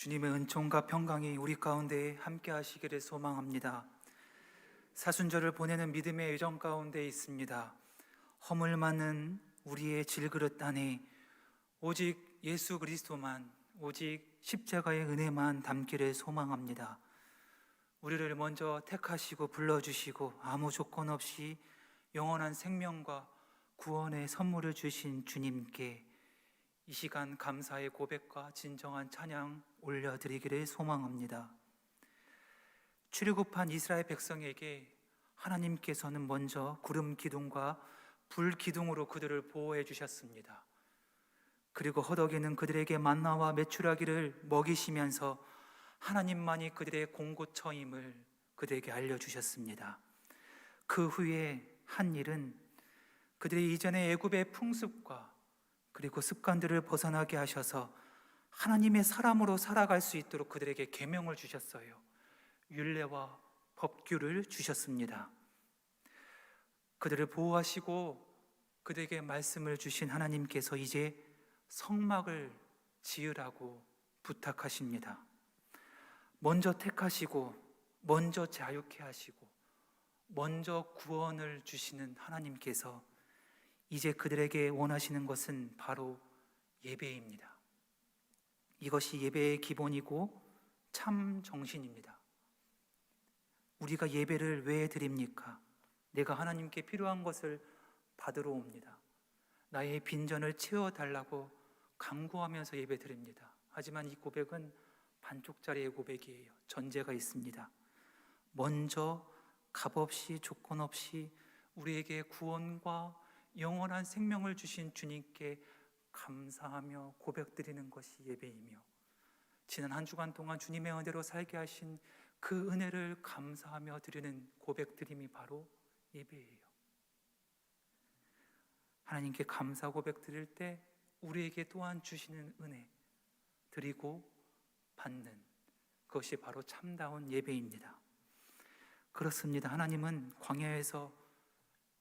주님의 은총과 평강이 우리 가운데 함께 하시기를 소망합니다. 사순절을 보내는 믿음의 예정 가운데 있습니다. 허물 많은 우리의 질그릇 안에 오직 예수 그리스도만 오직 십자가의 은혜만 담기를 소망합니다. 우리를 먼저 택하시고 불러주시고 아무 조건 없이 영원한 생명과 구원의 선물을 주신 주님께 이 시간 감사의 고백과 진정한 찬양 올려드리기를 소망합니다. 출애굽한 이스라엘 백성에게 하나님께서는 먼저 구름 기둥과 불 기둥으로 그들을 보호해 주셨습니다. 그리고 허덕이는 그들에게 만나와 메추라기를 먹이시면서 하나님만이 그들의 공고처임을 그들에게 알려주셨습니다. 그 후에 한 일은 그들이 이전의 애굽의 풍습과 그리고 습관들을 벗어나게 하셔서 하나님의 사람으로 살아갈 수 있도록 그들에게 계명을 주셨어요. 율례와 법규를 주셨습니다. 그들을 보호하시고 그들에게 말씀을 주신 하나님께서 이제 성막을 지으라고 부탁하십니다. 먼저 택하시고 먼저 자유케 하시고 먼저 구원을 주시는 하나님께서 이제 그들에게 원하시는 것은 바로 예배입니다. 이것이 예배의 기본이고 참 정신입니다. 우리가 예배를 왜 드립니까? 내가 하나님께 필요한 것을 받으러 옵니다. 나의 빈전을 채워달라고 강구하면서 예배 드립니다. 하지만 이 고백은 반쪽짜리의 고백이에요. 전제가 있습니다. 먼저 값없이 조건 없이 우리에게 구원과 영원한 생명을 주신 주님께 감사하며 고백드리는 것이 예배이며 지난 한 주간 동안 주님의 은혜로 살게 하신 그 은혜를 감사하며 드리는 고백드림이 바로 예배예요. 하나님께 감사 고백 드릴 때 우리에게 또한 주시는 은혜 드리고 받는 그것이 바로 참다운 예배입니다. 그렇습니다. 하나님은 광야에서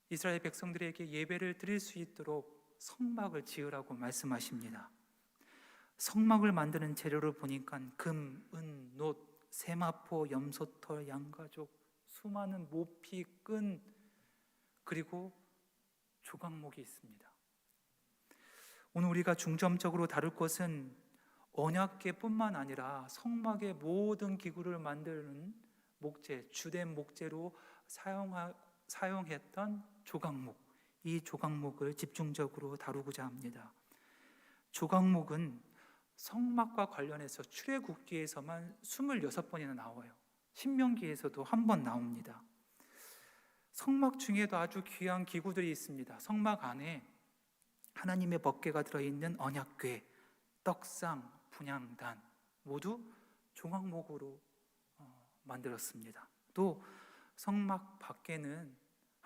이스라엘 백성들에게 예배를 드릴 수 있도록 성막을 지으라고 말씀하십니다. 성막을 만드는 재료를 보니까 금, 은, 놋, 세마포, 염소털, 양가족, 수많은 모피, 끈 그리고 조각목이 있습니다. 오늘 우리가 중점적으로 다룰 것은 언약계뿐만 아니라 성막의 모든 기구를 만드는 목재, 주된 목재로 사용하, 사용했던 조각목, 이 조각목을 집중적으로 다루고자 합니다. 조각목은 성막과 관련해서 출애굽기에서만 26번이나 나와요. 신명기에서도 한 번 나옵니다. 성막 중에도 아주 귀한 기구들이 있습니다. 성막 안에 하나님의 법궤가 들어 있는 언약궤, 떡상, 분향단 모두 조각목으로 어, 만들었습니다. 또 성막 밖에는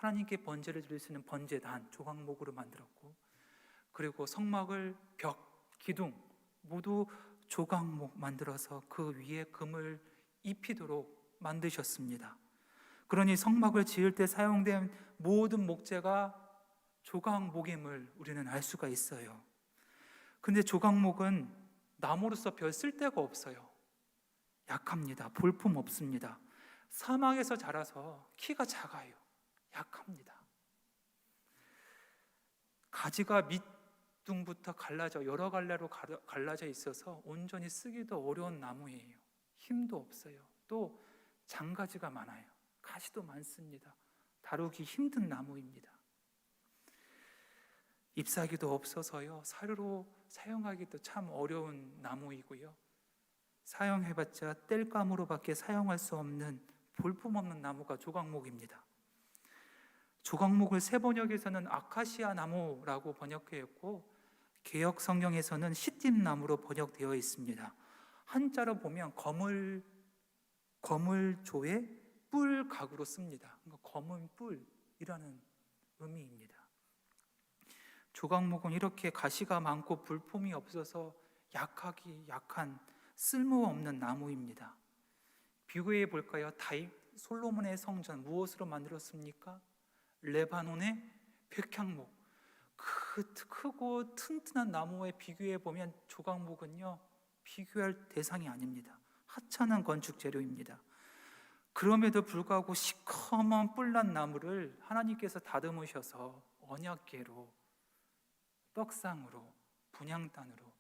하나님께 번제를 드릴 수 있는 번제단 조각목으로 만들었고 그리고 성막을 벽, 기둥 모두 조각목 만들어서 그 위에 금을 입히도록 만드셨습니다. 그러니 성막을 지을 때 사용된 모든 목재가 조각목임을 우리는 알 수가 있어요. 근데 조각목은 나무로서 별 쓸데가 없어요. 약합니다. 볼품 없습니다. 사막에서 자라서 키가 작아요. 약합니다. 가지가 밑둥부터 갈라져 여러 갈래로 갈라져 있어서 온전히 쓰기도 어려운 나무예요. 힘도 없어요. 또 장가지가 많아요. 가시도 많습니다. 다루기 힘든 나무입니다. 잎사귀도 없어서요. 사료로 사용하기도 참 어려운 나무이고요. 사용해봤자 뗄감으로밖에 사용할 수 없는 볼품없는 나무가 조각목입니다. 조각목을 세 번역에서는 아카시아 나무라고 번역했고 개역 성경에서는 시딤 나무로 번역되어 있습니다. 한자로 보면 거물 거물조의 뿔 각으로 씁니다. 그러니까 검은 뿔이라는 의미입니다. 조각목은 이렇게 가시가 많고 불품이 없어서 약하기 약한 쓸모없는 나무입니다. 비교해 볼까요? 다윗 솔로몬의 성전 무엇으로 만들었습니까? 레바논의 백향목. 그 크고 튼튼한 나무에 비교해 보면 조각목은요 비교할 대상이 아닙니다. 하찮은 건축 재료입니다. 그럼에도 불구하고 시커먼 뿔난 나무를 하나님께서 다듬으셔서 언약계로 떡상으로 분향단으로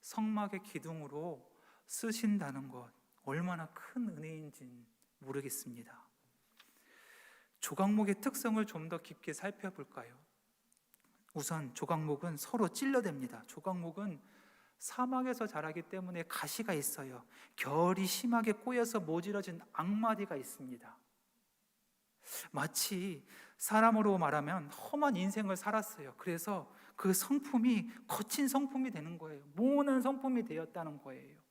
성막의 기둥으로 쓰신다는 것 얼마나 큰 은혜인지 모르겠습니다. 조각목의 특성을 좀 더 깊게 살펴볼까요? 우선 조각목은 서로 찔러댑니다. 조각목은 사막에서 자라기 때문에 가시가 있어요. 결이 심하게 꼬여서 모질어진 악마디가 있습니다. 마치 사람으로 말하면 험한 인생을 살았어요. 그래서 그 성품이 거친 성품이 되는 거예요. 모난 성품이 되었다는 거예요.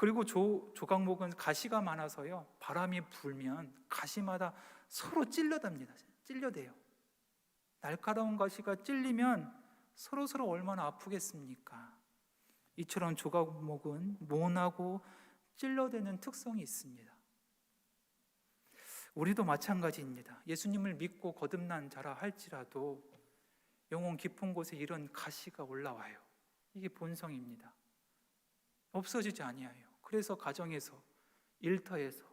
그리고 조, 조각목은 가시가 많아서요. 바람이 불면 가시마다 서로 찔러답니다. 찔려대요. 날카로운 가시가 찔리면 서로 서로 얼마나 아프겠습니까? 이처럼 조각목은 모나고 찔러대는 특성이 있습니다. 우리도 마찬가지입니다. 예수님을 믿고 거듭난 자라 할지라도 영혼 깊은 곳에 이런 가시가 올라와요. 이게 본성입니다. 없어지지 아니하요. 그래서 가정에서 일터에서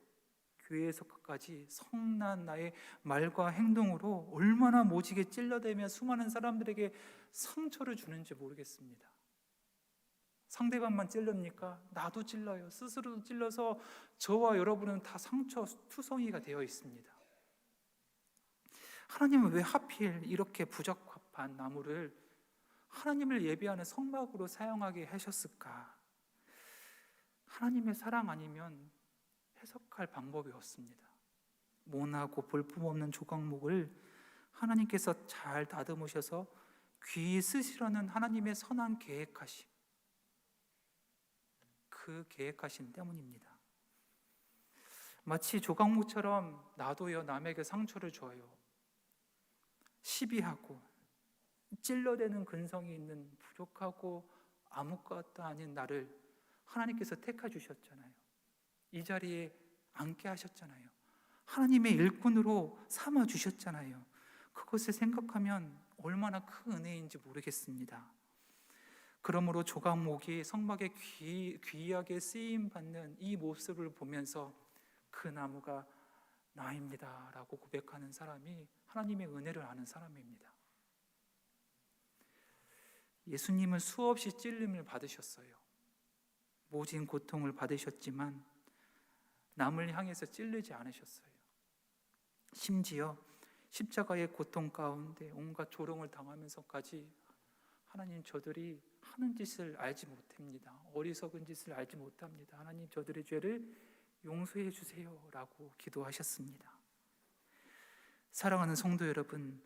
교회에서까지 성난 나의 말과 행동으로 얼마나 모지게 찔러대며 수많은 사람들에게 상처를 주는지 모르겠습니다. 상대방만 찔릅니까? 나도 찔러요. 스스로도 찔러서 저와 여러분은 다 상처 투성이가 되어 있습니다. 하나님은 왜 하필 이렇게 부적합한 나무를 하나님을 예배하는 성막으로 사용하게 하셨을까? 하나님의 사랑 아니면 해석할 방법이 없습니다. 모나고 볼품없는 조각목을 하나님께서 잘 다듬으셔서 귀히 쓰시려는 하나님의 선한 계획하심. 그 계획하심 때문입니다. 마치 조각목처럼 나도요 남에게 상처를 줘요. 시비하고 찔러대는 근성이 있는 부족하고 아무것도 아닌 나를 하나님께서 택하 주셨잖아요. 이 자리에 앉게 하셨잖아요. 하나님의 일꾼으로 삼아 주셨잖아요. 그것을 생각하면 얼마나 큰 은혜인지 모르겠습니다. 그러므로 조각목이 성막에 귀, 귀하게 쓰임 받는 이 모습을 보면서 그 나무가 나입니다라고 고백하는 사람이 하나님의 은혜를 아는 사람입니다. 예수님은 수없이 찔림을 받으셨어요. 모진 고통을 받으셨지만 남을 향해서 찔르지 않으셨어요. 심지어 십자가의 고통 가운데 온갖 조롱을 당하면서까지 하나님 저들이 하는 짓을 알지 못합니다. 어리석은 짓을 알지 못합니다. 하나님 저들의 죄를 용서해 주세요라고 기도하셨습니다. 사랑하는 성도 여러분,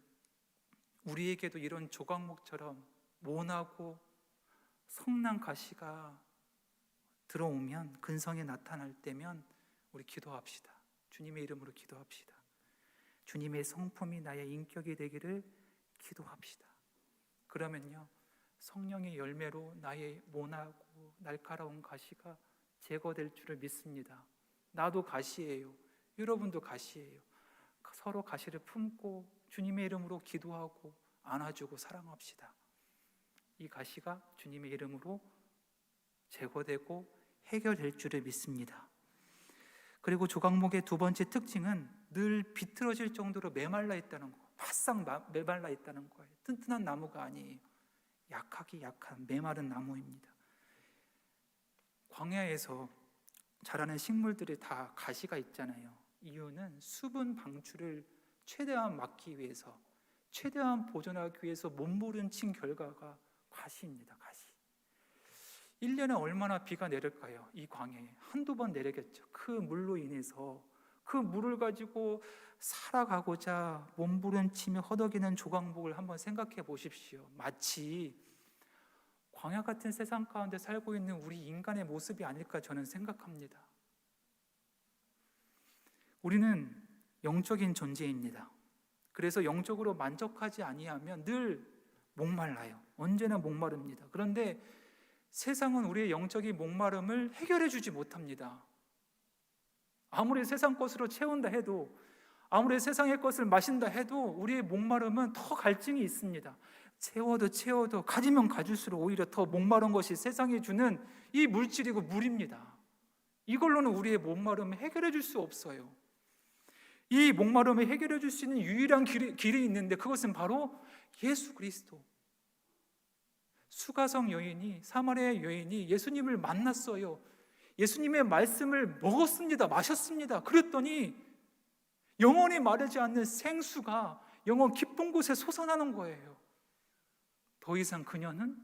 우리에게도 이런 조각목처럼 모나고 성난 가시가 들어오면 근성에 나타날 때면 우리 기도합시다. 주님의 이름으로 기도합시다. 주님의 성품이 나의 인격이 되기를 기도합시다. 그러면요, 성령의 열매로 나의 모나고 날카로운 가시가 제거될 줄을 믿습니다. 나도 가시예요. 여러분도 가시예요. 서로 가시를 품고 주님의 이름으로 기도하고 안아주고 사랑합시다. 이 가시가 주님의 이름으로 제거되고 해결될 줄을 믿습니다. 그리고 조각목의 두 번째 특징은 늘 비틀어질 정도로 메말라 있다는 거. 바싹 메말라 있다는 거예요. 튼튼한 나무가 아니에요. 약하기 약한 메마른 나무입니다. 광야에서 자라는 식물들이 다 가시가 있잖아요. 이유는 수분 방출을 최대한 막기 위해서, 최대한 보존하기 위해서 몸부림친 결과가 가시입니다. 가시. 1년에 얼마나 비가 내릴까요? 이 광야에 한두 번 내리겠죠. 그 물로 인해서 그 물을 가지고 살아가고자 몸부림치며 허덕이는 조각목을 한번 생각해 보십시오. 마치 광야 같은 세상 가운데 살고 있는 우리 인간의 모습이 아닐까 저는 생각합니다. 우리는 영적인 존재입니다. 그래서 영적으로 만족하지 아니하면 늘 목말라요. 언제나 목마릅니다. 그런데 세상은 우리의 영적인 목마름을 해결해 주지 못합니다. 아무리 세상 것으로 채운다 해도 아무리 세상의 것을 마신다 해도 우리의 목마름은 더 갈증이 있습니다. 채워도 채워도 가지면 가질수록 오히려 더 목마른 것이 세상에 주는 이 물질이고 물입니다. 이걸로는 우리의 목마름을 해결해 줄 수 없어요. 이 목마름을 해결해 줄 수 있는 유일한 길이, 길이 있는데 그것은 바로 예수 그리스도. 수가성 여인이 사마리아 여인이 예수님을 만났어요. 예수님의 말씀을 먹었습니다. 마셨습니다. 그랬더니 영원히 마르지 않는 생수가 영원 깊은 곳에 솟아나는 거예요. 더 이상 그녀는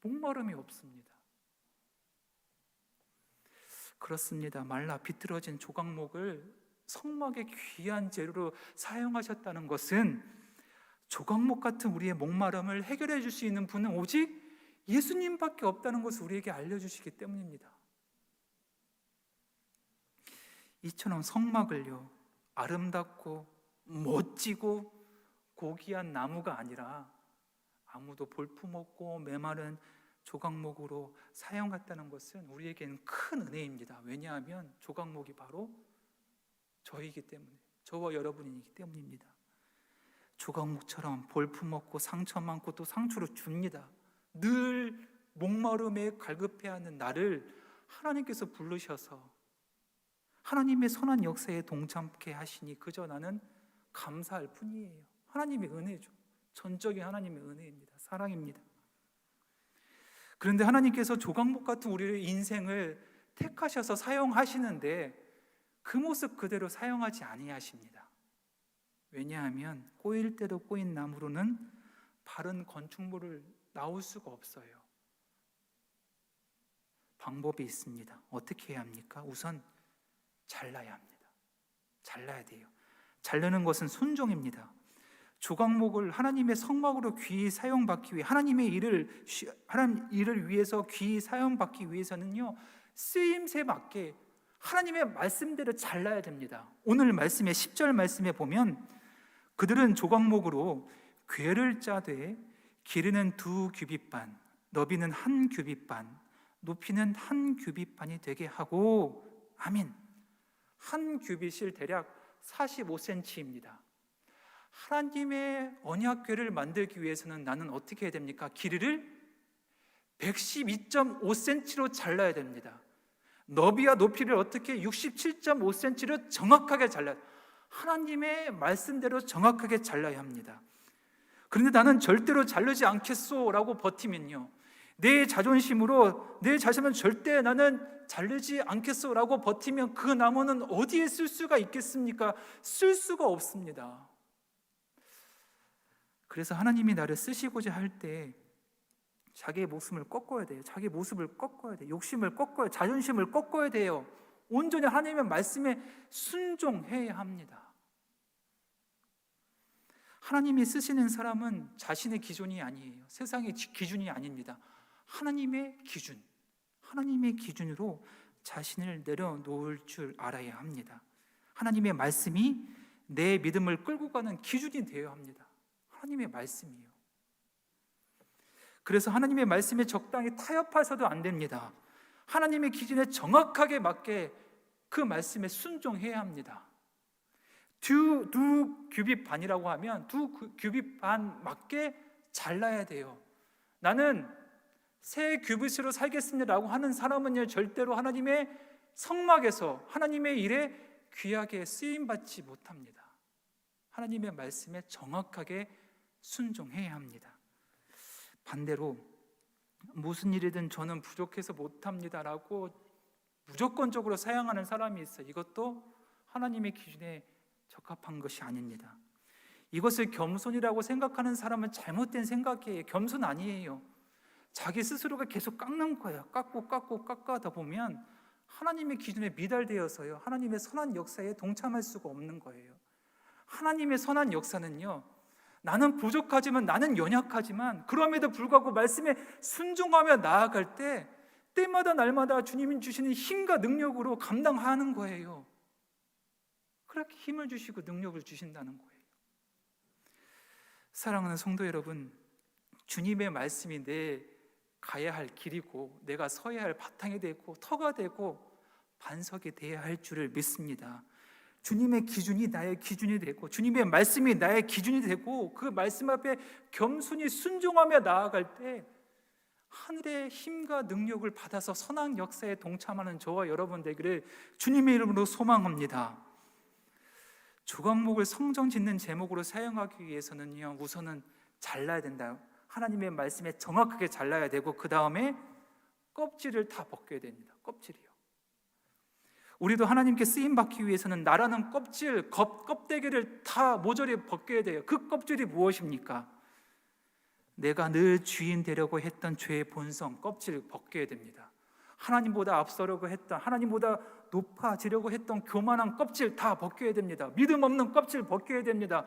목마름이 없습니다. 그렇습니다. 말라 비틀어진 조각목을 성막의 귀한 재료로 사용하셨다는 것은 조각목 같은 우리의 목마름을 해결해 줄 수 있는 분은 오직 예수님밖에 없다는 것을 우리에게 알려주시기 때문입니다. 이처럼 성막을요 아름답고 멋지고 고귀한 나무가 아니라 아무도 볼품없고 메마른 조각목으로 사용했다는 것은 우리에게는 큰 은혜입니다. 왜냐하면 조각목이 바로 저이기 때문에 저와 여러분이기 때문입니다. 조각목처럼 볼품없고 상처 많고 또 상처를 줍니다. 늘 목마름에 갈급해하는 나를 하나님께서 부르셔서 하나님의 선한 역사에 동참케 하시니 그저 나는 감사할 뿐이에요. 하나님의 은혜죠. 전적인 하나님의 은혜입니다. 사랑입니다. 그런데 하나님께서 조각목 같은 우리의 인생을 택하셔서 사용하시는데 그 모습 그대로 사용하지 아니하십니다. 왜냐하면 꼬일 때도 꼬인 나무로는 바른 건축물을 나올 수가 없어요. 방법이 있습니다. 어떻게 해야 합니까? 우선 잘라야 합니다. 잘라야 돼요. 자르는 것은 순종입니다. 조각목을 하나님의 성막으로 귀히 사용받기 위해 하나님의 일을 하나님 일을 위해서 귀히 사용받기 위해서는요 쓰임새 맞게 하나님의 말씀대로 잘라야 됩니다. 오늘 말씀의 10절 말씀에 보면 그들은 조각목으로 궤를 짜되 길이는 두 규빗 반, 너비는 한 규빗 반, 높이는 한 규빗 반이 되게 하고 아민. 한 규빗일 대략 45cm입니다. 하나님의 언약궤를 만들기 위해서는 나는 어떻게 해야 됩니까? 길이를 112.5cm로 잘라야 됩니다. 너비와 높이를 어떻게 67.5cm로 정확하게 잘라 하나님의 말씀대로 정확하게 잘라야 합니다. 그런데 나는 절대로 자르지 않겠소라고 버티면요. 내 자존심으로 내 자신은 절대 나는 자르지 않겠소라고 버티면 그 나무는 어디에 쓸 수가 있겠습니까? 쓸 수가 없습니다. 그래서 하나님이 나를 쓰시고자 할 때 자기의 모습을 꺾어야 돼요. 자기 모습을 꺾어야 돼요. 욕심을 꺾어야 자존심을 꺾어야 돼요. 온전히 하나님의 말씀에 순종해야 합니다. 하나님이 쓰시는 사람은 자신의 기준이 아니에요. 세상의 기준이 아닙니다. 하나님의 기준, 하나님의 기준으로 자신을 내려놓을 줄 알아야 합니다. 하나님의 말씀이 내 믿음을 끌고 가는 기준이 되어야 합니다. 하나님의 말씀이요. 그래서 하나님의 말씀에 적당히 타협해서도 안 됩니다. 하나님의 기준에 정확하게 맞게 그 말씀에 순종해야 합니다. 두, 두 규빗 반이라고 하면 두 규빗 반 맞게 잘라야 돼요. 나는 새 규빗으로 살겠습니다라고 하는 사람은요 절대로 하나님의 성막에서 하나님의 일에 귀하게 쓰임 받지 못합니다. 하나님의 말씀에 정확하게 순종해야 합니다. 반대로 무슨 일이든 저는 부족해서 못합니다라고 무조건적으로 사용하는 사람이 있어. 이것도 하나님의 기준에 적합한 것이 아닙니다. 이것을 겸손이라고 생각하는 사람은 잘못된 생각이에요. 겸손 아니에요. 자기 스스로가 계속 깎는 거예요. 깎고 깎고 깎아다 보면 하나님의 기준에 미달되어서요. 하나님의 선한 역사에 동참할 수가 없는 거예요. 하나님의 선한 역사는요. 나는 부족하지만 나는 연약하지만 그럼에도 불구하고 말씀에 순종하며 나아갈 때 때마다 날마다 주님이 주시는 힘과 능력으로 감당하는 거예요. 그렇게 힘을 주시고 능력을 주신다는 거예요. 사랑하는 성도 여러분, 주님의 말씀이 내 가야 할 길이고 내가 서야 할 바탕이 되고 터가 되고 반석이 되어야 할 줄을 믿습니다. 주님의 기준이 나의 기준이 되고 주님의 말씀이 나의 기준이 되고 그 말씀 앞에 겸손히 순종하며 나아갈 때 하늘의 힘과 능력을 받아서 선한 역사에 동참하는 저와 여러분 되기를 주님의 이름으로 소망합니다. 조각목을 성전 짓는 제목으로 사용하기 위해서는요 우선은 잘라야 된다. 하나님의 말씀에 정확하게 잘라야 되고 그 다음에 껍질을 다 벗겨야 됩니다. 껍질이요. 우리도 하나님께 쓰임 받기 위해서는 나라는 껍질, 껍, 껍데기를 다 모조리 벗겨야 돼요. 그 껍질이 무엇입니까? 내가 늘 주인 되려고 했던 죄의 본성, 껍질 벗겨야 됩니다. 하나님보다 앞서려고 했던, 하나님보다 높아지려고 했던 교만한 껍질 다 벗겨야 됩니다. 믿음 없는 껍질 벗겨야 됩니다.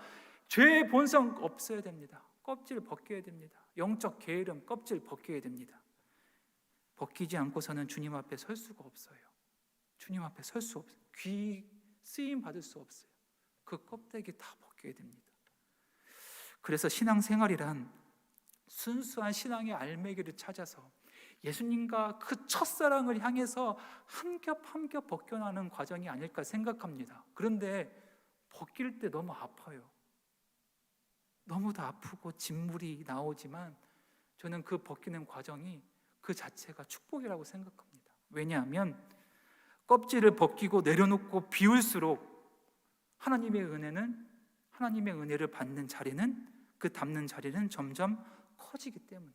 죄의 본성 없어야 됩니다. 껍질 벗겨야 됩니다. 영적 게으름 껍질 벗겨야 됩니다. 벗기지 않고서는 주님 앞에 설 수가 없어요. 주님 앞에 설 수 없어요. 귀 쓰임 받을 수 없어요. 그 껍데기 다 벗겨야 됩니다. 그래서 신앙생활이란 순수한 신앙의 알매기를 찾아서 예수님과 그 첫사랑을 향해서 한 겹 한 겹 벗겨나는 과정이 아닐까 생각합니다. 그런데 벗길 때 너무 아파요. 너무도 아프고 진물이 나오지만 저는 그 벗기는 과정이 그 자체가 축복이라고 생각합니다. 왜냐하면 껍질을 벗기고 내려놓고 비울수록 하나님의 은혜는 하나님의 은혜를 받는 자리는 그 담는 자리는 점점 커지기 때문에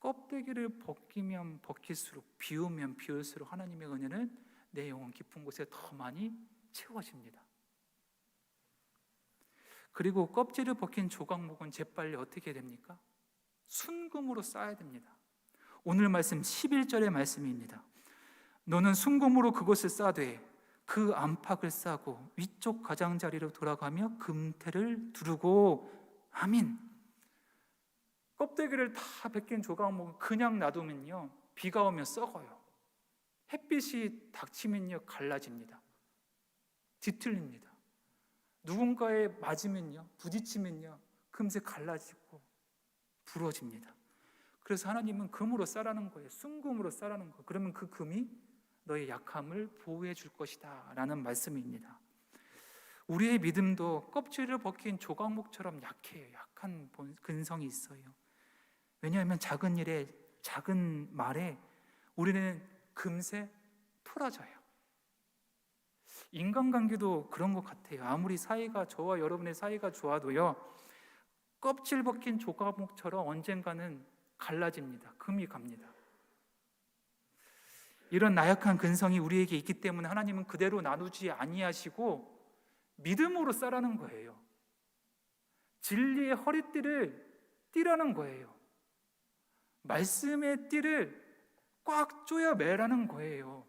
껍데기를 벗기면 벗길수록 비우면 비울수록 하나님의 은혜는 내 영혼 깊은 곳에 더 많이 채워집니다. 그리고 껍질을 벗긴 조각목은 재빨리 어떻게 됩니까? 순금으로 쌓아야 됩니다. 오늘 말씀 11절의 말씀입니다. 너는 순금으로 그것을 싸되 그 안팎을 싸고 위쪽 가장자리로 돌아가며 금태를 두르고 아민. 껍데기를 다 벗긴 조각목을 그냥 놔두면요 비가 오면 썩어요. 햇빛이 닥치면요 갈라집니다. 뒤틀립니다. 누군가에 맞으면요 부딪히면요 금세 갈라지고 부러집니다. 그래서 하나님은 금으로 싸라는 거예요. 순금으로 싸라는 거. 그러면 그 금이 너의 약함을 보호해 줄 것이다 라는 말씀입니다. 우리의 믿음도 껍질을 벗긴 조각목처럼 약해요. 약한 본- 근성이 있어요. 왜냐하면 작은 일에 작은 말에 우리는 금세 풀어져요. 인간관계도 그런 것 같아요. 아무리 사이가 저와 여러분의 사이가 좋아도요. 껍질 벗긴 조각목처럼 언젠가는 갈라집니다. 금이 갑니다. 이런 나약한 근성이 우리에게 있기 때문에 하나님은 그대로 나누지 아니하시고 믿음으로 싸라는 거예요. 진리의 허리띠를 띠라는 거예요. 말씀의 띠를 꽉 조여 매라는 거예요.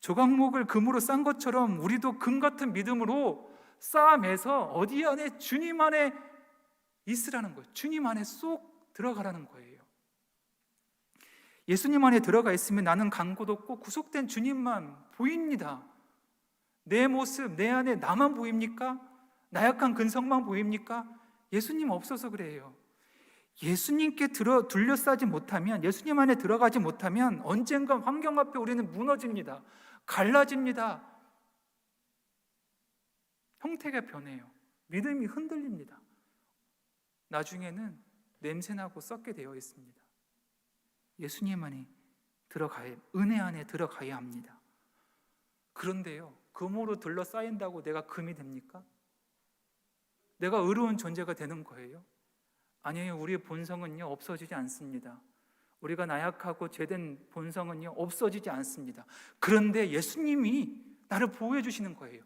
조각목을 금으로 싼 것처럼 우리도 금 같은 믿음으로 쌓아매서 어디 안에 주님 안에 있으라는 거예요. 주님 안에 쏙 들어가라는 거예요. 예수님 안에 들어가 있으면 나는 간곳 없고 구속된 주님만 보입니다. 내 모습, 내 안에 나만 보입니까? 나약한 근성만 보입니까? 예수님 없어서 그래요. 예수님께 들어 둘러싸지 못하면 예수님 안에 들어가지 못하면 언젠가 환경 앞에 우리는 무너집니다. 갈라집니다. 형태가 변해요. 믿음이 흔들립니다. 나중에는 냄새나고 썩게 되어 있습니다. 예수님 안에 들어가야 은혜 안에 들어가야 합니다. 그런데요. 금으로 둘러싸인다고 내가 금이 됩니까? 내가 의로운 존재가 되는 거예요? 아니에요. 우리의 본성은요 없어지지 않습니다. 우리가 나약하고 죄된 본성은요 없어지지 않습니다. 그런데 예수님이 나를 보호해 주시는 거예요.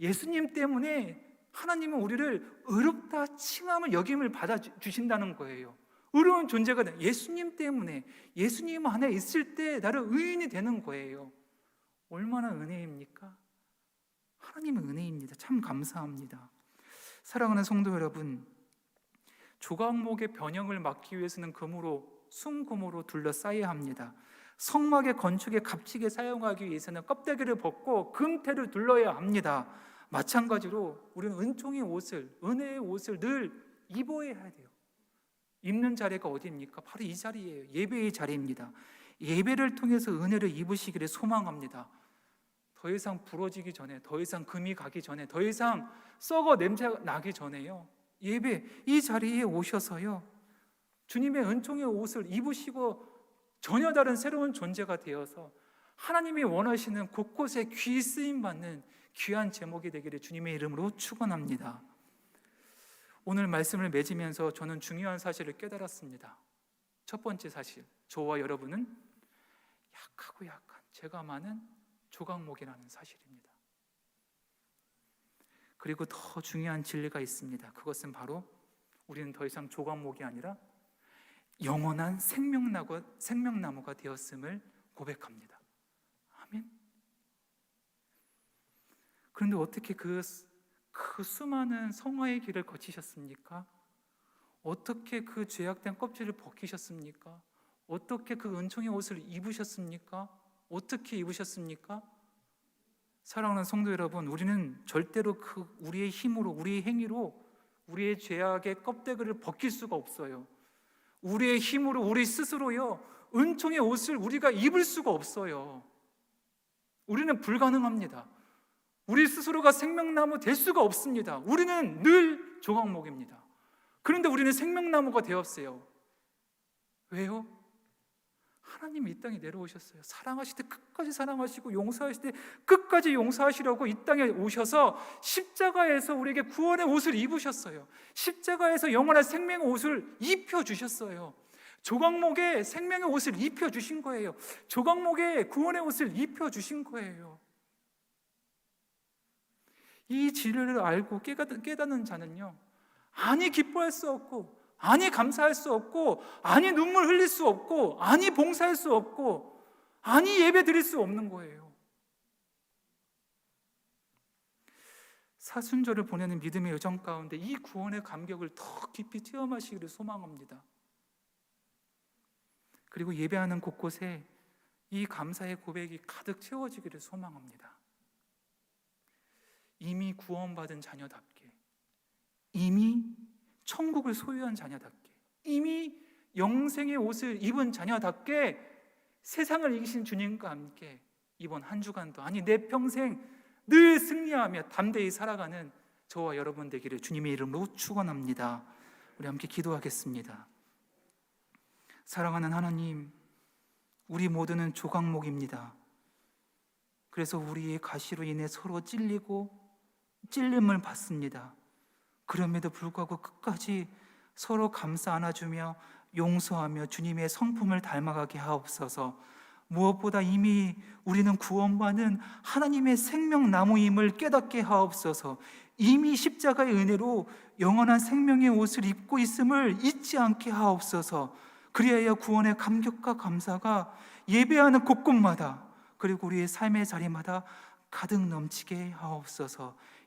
예수님 때문에 하나님은 우리를 의롭다 칭함을 여김을 받아 주신다는 거예요. 의로운 존재가 돼. 예수님 때문에 예수님 안에 있을 때 나를 의인이 되는 거예요. 얼마나 은혜입니까? 하나님의 은혜입니다. 참 감사합니다. 사랑하는 성도 여러분, 조각목의 변형을 막기 위해서는 금으로 순금으로 둘러싸야 합니다. 성막의 건축에 값지게 사용하기 위해서는 껍데기를 벗고 금태를 둘러야 합니다. 마찬가지로 우리는 은총의 옷을 은혜의 옷을 늘 입어야 돼요. 입는 자리가 어디입니까? 바로 이 자리예요. 예배의 자리입니다. 예배를 통해서 은혜를 입으시기를 소망합니다. 더 이상 부러지기 전에, 더 이상 금이 가기 전에, 더 이상 썩어 냄새 나기 전에요. 예배 이 자리에 오셔서요. 주님의 은총의 옷을 입으시고 전혀 다른 새로운 존재가 되어서 하나님이 원하시는 곳곳에 귀 쓰임 받는 귀한 제목이 되기를 주님의 이름으로 축원합니다. 오늘 말씀을 맺으면서 저는 중요한 사실을 깨달았습니다. 첫 번째 사실, 저와 여러분은 약하고 약한 죄가 많은 조각목이라는 사실입니다. 그리고 더 중요한 진리가 있습니다. 그것은 바로 우리는 더 이상 조각목이 아니라 영원한 생명나무, 생명나무가 되었음을 고백합니다. 아멘. 그런데 어떻게 그, 그 수많은 성화의 길을 거치셨습니까? 어떻게 그 죄악된 껍질을 벗기셨습니까? 어떻게 그 은총의 옷을 입으셨습니까? 어떻게 입으셨습니까? 사랑하는 성도 여러분, 우리는 절대로 그 우리의 힘으로, 우리의 행위로 우리의 죄악의 껍데기를 벗길 수가 없어요. 우리의 힘으로 우리 스스로요 은총의 옷을 우리가 입을 수가 없어요. 우리는 불가능합니다. 우리 스스로가 생명나무 될 수가 없습니다. 우리는 늘 조각목입니다. 그런데 우리는 생명나무가 되었어요. 왜요? 하나님이 이 땅에 내려오셨어요. 사랑하실 때 끝까지 사랑하시고 용서하실 때 끝까지 용서하시려고 이 땅에 오셔서 십자가에서 우리에게 구원의 옷을 입으셨어요. 십자가에서 영원한 생명의 옷을 입혀 주셨어요. 조각목에 생명의 옷을 입혀 주신 거예요. 조각목에 구원의 옷을 입혀 주신 거예요. 이 진리를 알고 깨닫는 자는요. 아니 기뻐할 수 없고 아니 감사할 수 없고 아니 눈물 흘릴 수 없고 아니 봉사할 수 없고 아니 예배 드릴 수 없는 거예요. 사순절을 보내는 믿음의 여정 가운데 이 구원의 감격을 더 깊이 체험하시기를 소망합니다. 그리고 예배하는 곳곳에 이 감사의 고백이 가득 채워지기를 소망합니다. 이미 구원받은 자녀답게 이미 천국을 소유한 자녀답게 이미 영생의 옷을 입은 자녀답게 세상을 이기신 주님과 함께 이번 한 주간도 아니 내 평생 늘 승리하며 담대히 살아가는 저와 여러분 되기를 주님의 이름으로 축원합니다. 우리 함께 기도하겠습니다. 사랑하는 하나님, 우리 모두는 조각목입니다. 그래서 우리의 가시로 인해 서로 찔리고 찔림을 받습니다. 그럼에도 불구하고 끝까지 서로 감싸 안아주며 용서하며 주님의 성품을 닮아가게 하옵소서. 무엇보다 이미 우리는 구원받은 하나님의 생명나무임을 깨닫게 하옵소서. 이미 십자가의 은혜로 영원한 생명의 옷을 입고 있음을 잊지 않게 하옵소서. 그리하여 구원의 감격과 감사가 예배하는 곳곳마다 그리고 우리의 삶의 자리마다 가득 넘치게 하옵소서.